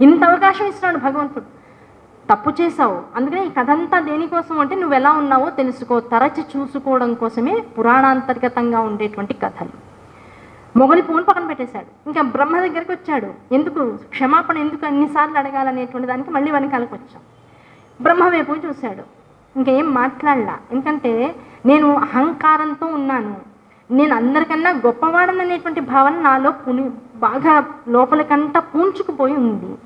ఇంత అవకాశం ఇస్తున్నాడు భగవంతుడు. తప్పు చేశావు. అందుకనే ఈ కథ అంతా దేనికోసం అంటే నువ్వు ఎలా ఉన్నావో తెలుసుకో తరచి చూసుకోవడం కోసమే పురాణాంతర్గతంగా ఉండేటువంటి కథలు. మొగలి ఫోన్ పక్కన పెట్టేశాడు. ఇంకా బ్రహ్మ దగ్గరికి వచ్చాడు. ఎందుకు? క్షమాపణ ఎందుకు అన్నిసార్లు అడగాలనేటువంటి దానికి మళ్ళీ వెనకాలకు వచ్చాం. బ్రహ్మ వైపు చూశాడు. ఇంకేం మాట్లాడలా? ఎందుకంటే నేను అహంకారంతో ఉన్నాను. నేను అందరికన్నా గొప్పవాడననేటువంటి భావన నాలో పుని బాగా లోపలికంతా పూంచుకుపోయి ఉంది.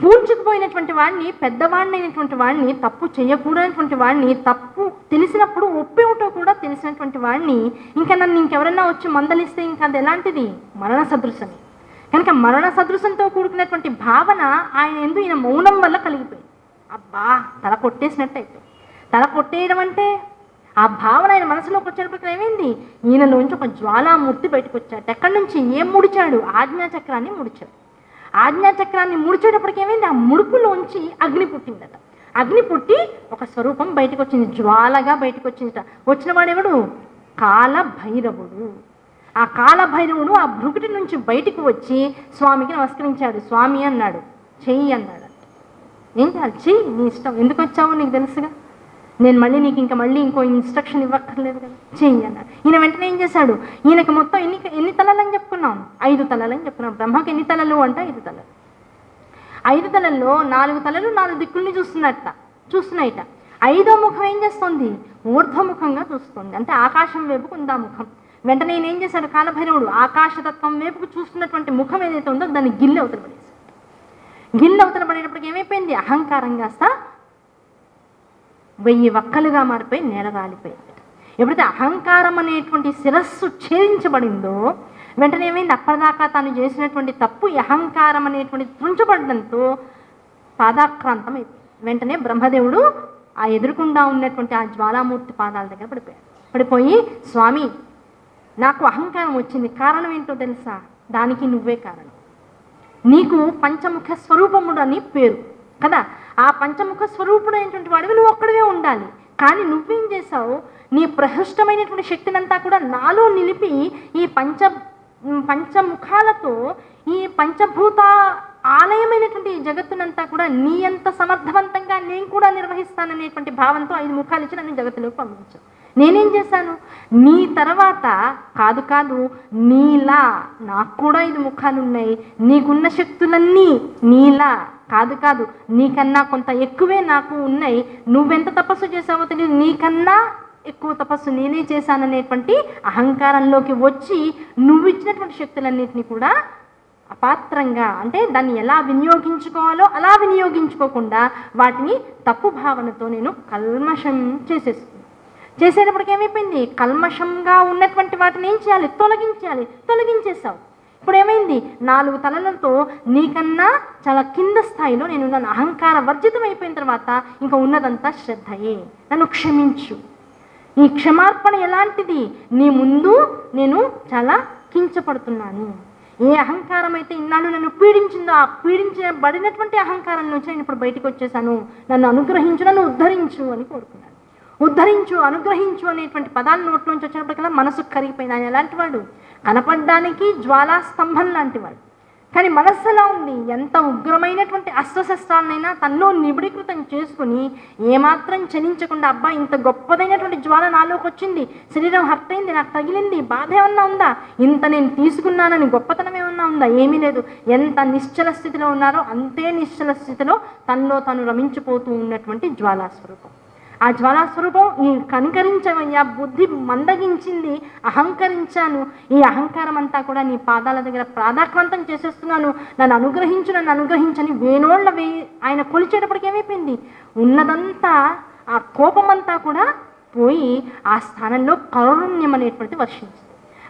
పూడ్చుకుపోయినటువంటి వాడిని పెద్దవాడినైనటువంటి వాడిని తప్పు చేయకూడనటువంటి వాడిని తప్పు తెలిసినప్పుడు ఒప్పేమిటో కూడా తెలిసినటువంటి వాడిని ఇంకా నన్ను ఇంకెవరన్నా వచ్చి మందలిస్తే ఇంకా అది ఎలాంటిది? మరణ సదృశమే. కనుక మరణ సదృశంతో కూడుకున్నటువంటి భావన ఆయన ఎందు ఈయన మౌనం వల్ల కలిగిపోయింది. అబ్బా తల కొట్టేసినట్టు అయిపోయింది తల కొట్టేయడం అంటే ఆ భావన ఆయన మనసులోకి వచ్చేటప్పటికి ఏమైంది? ఈయనలోంచి ఒక జ్వాలామూర్తి బయటకు వచ్చాడు ఎక్కడి నుంచి? ఏం ముడిచాడు? ఆజ్ఞాచక్రాన్ని ముడిచాడు. ఆజ్ఞాచక్రాన్ని ముడిచేటప్పటికి ఏమైంది? ఆ ముడుపులోంచి అగ్ని పుట్టిందట. అగ్ని పుట్టి ఒక స్వరూపం బయటకు వచ్చింది జ్వాలగా బయటకు వచ్చిందట వచ్చిన వాడెవడు కాల భైరవుడు ఆ కాల భైరవుడు ఆ భృగుటి నుంచి బయటకు వచ్చి స్వామికి నమస్కరించాడు. స్వామి అన్నాడు. చెయ్యి అన్నాడు. ఏం చేయాలి చెయ్యి? నీ ఇష్టం. ఎందుకు వచ్చావో నీకు తెలుసుగా? నేను మళ్ళీ నీకు ఇంకా మళ్ళీ ఇంకో ఇన్స్ట్రక్షన్ ఇవ్వక్కర్లేదు కదా. చేయి అన్నాడు ఈయన వెంటనే ఏం చేశాడు? ఈయనకి మొత్తం ఎన్ని ఎన్ని తలలని చెప్పుకున్నాం? ఐదు తలలని చెప్పుకున్నాం. బ్రహ్మకి ఎన్ని తలలు అంటే ఐదు తలలు. ఐదు తలల్లో నాలుగు తలలు నాలుగు దిక్కుల్ని చూస్తున్నట్ట. చూస్తున్నాయిట. ఐదో ముఖం ఏం చేస్తుంది? ఊర్ధ్వముఖంగా చూస్తుంది. అంటే ఆకాశం వైపుకు ఉందా ముఖం వెంటనే ఈయన ఏం చేశాడు? కాలభైరవుడు ఆకాశతత్వం వైపుకు చూస్తున్నటువంటి ముఖం ఏదైతే ఉందో దాన్ని గిల్లి అవతల పడేశాడు. గిల్లి అవతల పడేటప్పటికి ఏమైపోయింది? అహంకారం కాస్త వెయ్యి వక్కలుగా మారిపోయి నేలగాలిపోయి ఎప్పుడైతే అహంకారం అనేటువంటి శిరస్సు ఛేదించబడిందో వెంటనే ఏమైంది? అప్పటిదాకా తాను చేసినటువంటి తప్పు అహంకారం అనేటువంటి త్రుంచబడడంతో పాదాక్రాంతం అయిపోయింది. వెంటనే బ్రహ్మదేవుడు ఆ ఎదురుకుండా ఉన్నటువంటి ఆ జ్వాలామూర్తి పాదాల దగ్గర పడిపోయాడు. పడిపోయి స్వామి నాకు అహంకారం వచ్చింది. కారణం ఏంటో తెలుసా? దానికి నువ్వే కారణం. నీకు పంచముఖ స్వరూపముడు అని పేరు. కదా? ఆ పంచముఖ స్వరూపుడు అయినటువంటి వాడివి నువ్వు ఒక్కడివే ఉండాలి. కానీ నువ్వేం చేసావు నీ ప్రహృష్టమైనటువంటి శక్తినంతా కూడా నాలో నిలిపి ఈ పంచ పంచముఖాలతో ఈ పంచభూత ఆలయమైనటువంటి ఈ జగత్తునంతా కూడా నీ అంత సమర్థవంతంగా నేను కూడా నిర్వహిస్తాననేటువంటి భావంతో ఐదు ముఖాలు ఇచ్చి నన్ను జగత్తులోకి పంపించు నేనేం చేశాను? నీ తర్వాత కాదు కాదు నీలా నాకు కూడా ఐదు ముఖాలు ఉన్నాయి నీకున్న శక్తులన్నీ నీలా. కాదు కాదు. నీకన్నా కొంత ఎక్కువే నాకు ఉన్నాయి. నువ్వెంత తపస్సు చేసావో తెలియదు. నీకన్నా ఎక్కువ తపస్సు నేనే చేశాననేటువంటి అహంకారంలోకి వచ్చి నువ్వు ఇచ్చినటువంటి శక్తులన్నింటినీ కూడా అపాత్రంగా అంటే దాన్ని ఎలా వినియోగించుకోవాలో అలా వినియోగించుకోకుండా వాటిని తప్పు భావనతో నేను కల్మషం చేసేస్తున్నాను చేసేటప్పటికి ఏమైపోయింది? కల్మషంగా ఉన్నటువంటి వాటిని ఏం చేయాలి? తొలగించాలి తొలగించేసావు ఇప్పుడు ఏమైంది నాలుగు తలలతో నీకన్నా చాలా కింద స్థాయిలో నేను నన్ను అహంకార వర్జితం అయిపోయిన తర్వాత ఇంకా ఉన్నదంతా శ్రద్ధయే. నన్ను క్షమించు. ఈ క్షమార్పణ ఎలాంటిది? నీ ముందు నేను చాలా కించపడుతున్నాను. ఏ అహంకారం అయితే ఇన్నాళ్ళు నన్ను పీడించిందో ఆ పీడించబడినటువంటి అహంకారం నుంచి నేను ఇప్పుడు బయటికి వచ్చేసాను. నన్ను అనుగ్రహించు నన్ను ఉద్ధరించు అని కోరుకున్నాను. ఉద్ధరించు అనుగ్రహించు అనేటువంటి పదాలు నోట్లోంచి వచ్చినప్పటికల్లా మనసు కరిగిపోయింది. ఆయన ఎలాంటి వాడు? కనపడడానికి జ్వాలా స్తంభం లాంటి వాడు. కానీ మనస్సు ఎలా ఉంది ఎంత ఉగ్రమైనటువంటి అస్త్రశస్త్రాలనైనా తనలో నిబిడీకృతం చేసుకుని ఏమాత్రం చలించకుండా అబ్బా ఇంత గొప్పదైనటువంటి జ్వాల నాలోకి వచ్చింది శరీరం హర్ట్ అయింది నాకు తగిలింది బాధ ఏమన్నా ఉందా? ఇంత నేను తీసుకున్నానని గొప్పతనం ఏమన్నా ఉందా? ఏమీ లేదు. ఎంత నిశ్చల స్థితిలో ఉన్నారో అంతే నిశ్చల స్థితిలో తనలో తను రమించిపోతూ ఉన్నటువంటి జ్వాలా స్వరూపం ఆ జ్వాలాస్వరూపం ఈ కనికరించమయ్యా బుద్ధి మందగించింది. అహంకరించాను. ఈ అహంకారం అంతా కూడా నీ పాదాల దగ్గర ప్రాదాక్రాంతం చేసేస్తున్నాను. నన్ను అనుగ్రహించు నన్ను అనుగ్రహించని వేణోళ్ళ వే ఆయన కొలిచేటప్పటికి ఏమైపోయింది? ఉన్నదంతా ఆ కోపమంతా కూడా పోయి ఆ స్థానంలో కారుణ్యం అనేటువంటిది వర్షించింది.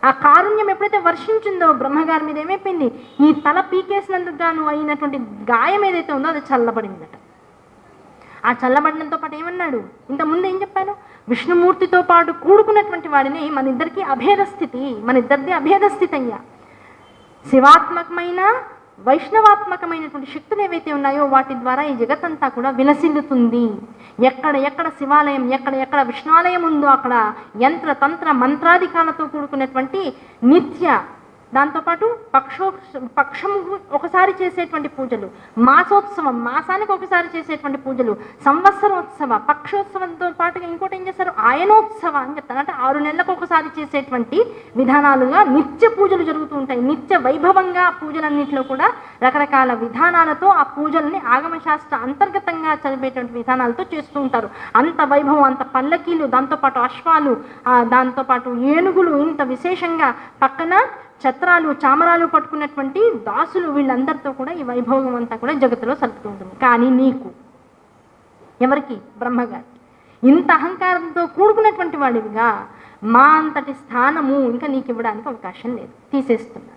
ఆ కారుణ్యం ఎప్పుడైతే వర్షించిందో బ్రహ్మగారి మీద ఏమైపోయింది? ఈ తల పీకేసినందుకు గాను అయినటువంటి గాయం ఏదైతే ఉందో అది చల్లబడిందట. ఆ చల్లబడడంతో పాటు ఏమన్నాడు? ఇంతకుముందు ఏం చెప్పాను? విష్ణుమూర్తితో పాటు కూడుకున్నటువంటి వాడిని మన ఇద్దరికి అభేద స్థితి మన ఇద్దరిది అభేద స్థితి అయ్యా శివాత్మకమైన వైష్ణవాత్మకమైనటువంటి శక్తులు ఏవైతే ఉన్నాయో వాటి ద్వారా ఈ జగత్తంతా కూడా విలసిల్లుతుంది. ఎక్కడ ఎక్కడ శివాలయం ఎక్కడ ఎక్కడ విష్ణాలయం ఉందో అక్కడ యంత్ర తంత్ర మంత్రాధికాలతో కూడుకున్నటువంటి నిత్య దాంతోపాటు పక్షో పక్షము ఒకసారి చేసేటువంటి పూజలు మాసోత్సవం మాసానికి ఒకసారి చేసేటువంటి పూజలు సంవత్సరోత్సవ పక్షోత్సవంతో పాటుగా ఇంకోటి ఏం చేస్తారు? ఆయనోత్సవ అని చెప్తారు. అంటే ఆరు నెలలకు ఒకసారి చేసేటువంటి విధానాలుగా నిత్య పూజలు జరుగుతూ ఉంటాయి. నిత్య వైభవంగా పూజలన్నింటిలో కూడా రకరకాల విధానాలతో ఆ పూజల్ని ఆగమశాస్త్ర అంతర్గతంగా చదివేటువంటి విధానాలతో చేస్తూ ఉంటారు. అంత వైభవం అంత పల్లకీలు దాంతోపాటు అశ్వాలు దాంతోపాటు ఏనుగులు ఇంత విశేషంగా పక్కన ఛత్రాలు చామరాలు పట్టుకున్నటువంటి దాసులు వీళ్ళందరితో కూడా ఈ వైభవం అంతా కూడా జగత్తులో సలుపుతూ ఉంటుంది. కానీ నీకు ఎవరికి? బ్రహ్మగారు ఇంత అహంకారంతో కూడుకున్నటువంటి వాడివిగా మా అంతటి స్థానము ఇంకా నీకు ఇవ్వడానికి అవకాశం లేదు. తీసేస్తున్నాను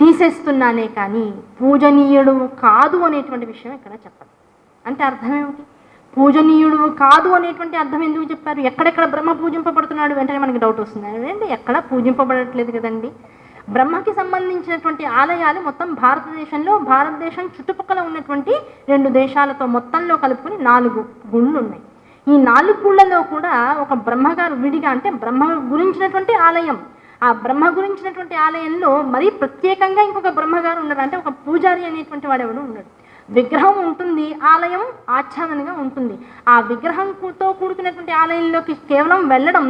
తీసేస్తున్నానే కానీ పూజనీయుడు కాదు అనేటువంటి విషయం ఇక్కడ చెప్పదు. అంటే అర్థం ఏమిటి? పూజనీయుడు కాదు అనేటువంటి అర్థం ఎందుకు చెప్పారు? ఎక్కడెక్కడ బ్రహ్మ పూజింపబడుతున్నాడు? వెంటనే మనకి డౌట్ వస్తుంది. అంటే ఎక్కడ పూజింపబడట్లేదు కదండి. బ్రహ్మకి సంబంధించినటువంటి ఆలయాలు మొత్తం భారతదేశంలో భారతదేశం చుట్టుపక్కల ఉన్నటువంటి రెండు దేశాలతో మొత్తంలో కలుపుకొని నాలుగు గుళ్ళు ఉన్నాయి ఈ నాలుగు గుళ్ళలో కూడా ఒక బ్రహ్మగారు విడిగా అంటే బ్రహ్మ గురించినటువంటి ఆలయం. ఆ బ్రహ్మ గురించినటువంటి ఆలయంలో మరీ ప్రత్యేకంగా ఇంకొక బ్రహ్మగారు ఉన్నాడు అంటే ఒక పూజారి అనేటువంటి వాడు ఎవడు ఉన్నాడు. విగ్రహం ఉంటుంది ఆలయం ఆచ్ఛాదనగా ఉంటుంది. ఆ విగ్రహంతో కూడుకున్నటువంటి ఆలయంలోకి కేవలం వెళ్ళడం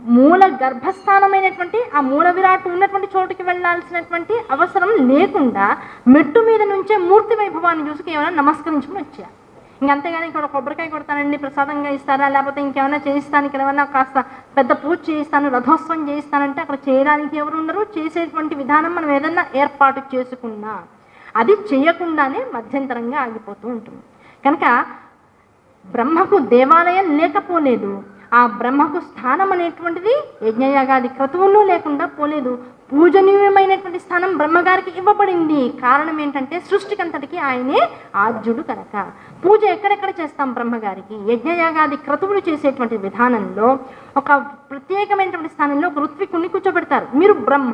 మూల గర్భస్థానమైనటువంటి ఆ మూల విరాట్ ఉన్నటువంటి చోటుకి వెళ్ళాల్సినటువంటి అవసరం లేకుండా మెట్టు మీద నుంచే మూర్తి వైభవాన్ని చూసి కేవలం నమస్కరించుకుని వచ్చారు ఇంకంతేగాని ఇక్కడ కొబ్బరికాయ కొడతానండి ప్రసాదంగా ఇస్తారా లేకపోతే ఇంకేమైనా చేయిస్తాను ఇక్కడ ఏమైనా కాస్త పెద్ద పూజ చేయిస్తాను రథోత్సవం చేయిస్తానంటే అక్కడ చేయడానికి ఎవరు ఉండరు. చేసేటువంటి విధానం మనం ఏదైనా ఏర్పాటు చేసుకున్నా అది చేయకుండానే మధ్యంతరంగా ఆగిపోతూ ఉంటుంది. కనుక బ్రహ్మకు దేవాలయం లేకపోలేదు. ఆ బ్రహ్మకు స్థానం అనేటువంటిది యజ్ఞయాగాది క్రతువుల్లో లేకుండా పోలేదు. పూజనీయమైనటువంటి స్థానం బ్రహ్మగారికి ఇవ్వబడింది. కారణం ఏంటంటే సృష్టికి అంతటికి ఆయనే ఆద్యుడు కనుక. పూజ ఎక్కడెక్కడ చేస్తాం బ్రహ్మగారికి? యజ్ఞయాగాది క్రతువులు చేసేటువంటి విధానంలో ఒక ప్రత్యేకమైనటువంటి స్థానంలో ఒక ఋత్వికుణ్ణి కూర్చోబెడతారు. మీరు బ్రహ్మ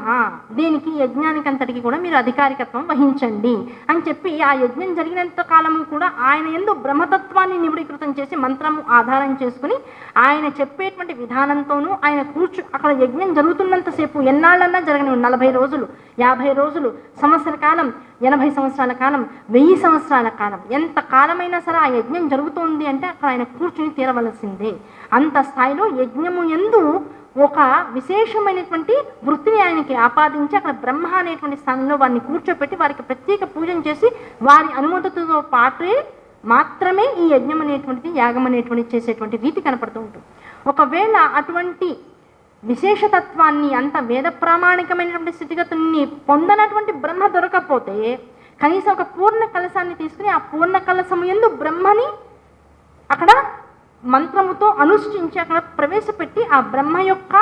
దీనికి యజ్ఞానికి అంతటికి కూడా మీరు అధికారికత్వం వహించండి అని చెప్పి ఆ యజ్ఞం జరిగినంత కాలము కూడా ఆయన ఎందు బ్రహ్మతత్వాన్ని నిబిడీకృతం చేసి మంత్రము ఆధారం చేసుకుని ఆయన ఆయన చెప్పేటువంటి విధానంతోనూ ఆయన కూర్చు అక్కడ యజ్ఞం జరుగుతున్నంతసేపు ఎన్నాళ్ళన్నా జరగని నలభై రోజులు యాభై రోజులు సంవత్సర కాలం ఎనభై సంవత్సరాల కాలం వెయ్యి సంవత్సరాల కాలం ఎంత కాలమైనా సరే ఆ యజ్ఞం జరుగుతోంది అంటే అక్కడ ఆయన కూర్చుని తీరవలసిందే. అంత స్థాయిలో యజ్ఞము ఎందు ఒక విశేషమైనటువంటి వృత్తిని ఆయనకి ఆపాదించి అక్కడ బ్రహ్మ అనేటువంటి స్థానంలో వారిని కూర్చోపెట్టి వారికి ప్రత్యేక పూజను చేసి వారి అనుమతితో పాటే మాత్రమే ఈ యజ్ఞం అనేటువంటిది యాగం అనేటువంటిది చేసేటువంటి రీతి కనపడుతూ ఉంటుంది. ఒకవేళ అటువంటి విశేషతత్వాన్ని అంత వేద ప్రామాణికమైనటువంటి స్థితిగతుల్ని పొందనటువంటి బ్రహ్మ దొరకకపోతే కనీసం ఒక పూర్ణ కలశాన్ని తీసుకుని ఆ పూర్ణ కలశం ఎందు బ్రహ్మని అక్కడ మంత్రముతో అనుష్ఠించి అక్కడ ప్రవేశపెట్టి ఆ బ్రహ్మ యొక్క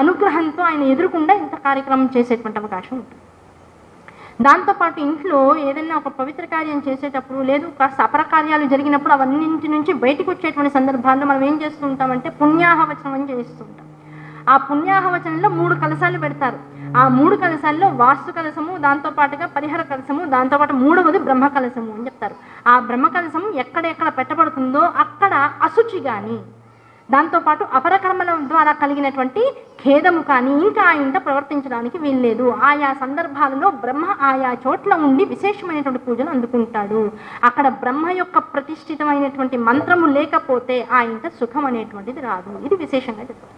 అనుగ్రహంతో ఆయన ఎదురుకుండా ఇంత కార్యక్రమం చేసేటువంటి అవకాశం ఉంటుంది. దాంతోపాటు ఇంట్లో ఏదైనా ఒక పవిత్ర కార్యం చేసేటప్పుడు లేదు కాస్త అపర కార్యాలు జరిగినప్పుడు అవన్నింటి నుంచి బయటకు వచ్చేటువంటి సందర్భాల్లో మనం ఏం చేస్తూ ఉంటామంటే పుణ్యాహవచనం అని చేస్తుంటాం ఆ పుణ్యాహవచనంలో మూడు కలశాలు పెడతారు. ఆ మూడు కలశాల్లో వాస్తు కలశము దాంతోపాటుగా పరిహార కలశము దాంతోపాటు మూడవది బ్రహ్మ కలశము అని చెప్తారు. ఆ బ్రహ్మ కలశం ఎక్కడెక్కడ పెట్టబడుతుందో అక్కడ అశుచి కానీ దాంతోపాటు అపరకర్మల ద్వారా కలిగినటువంటి ఖేదము కానీ ఇంకా ఆయనట ప్రవర్తించడానికి వీల్లేదు. ఆయా సందర్భాలలో బ్రహ్మ ఆయా చోట్ల ఉండి విశేషమైనటువంటి పూజలు అందుకుంటాడు. అక్కడ బ్రహ్మ యొక్క ప్రతిష్ఠితమైనటువంటి మంత్రము లేకపోతే ఆయనట సుఖం అనేటువంటిది రాదు. ఇది విశేషంగా చెప్తారు.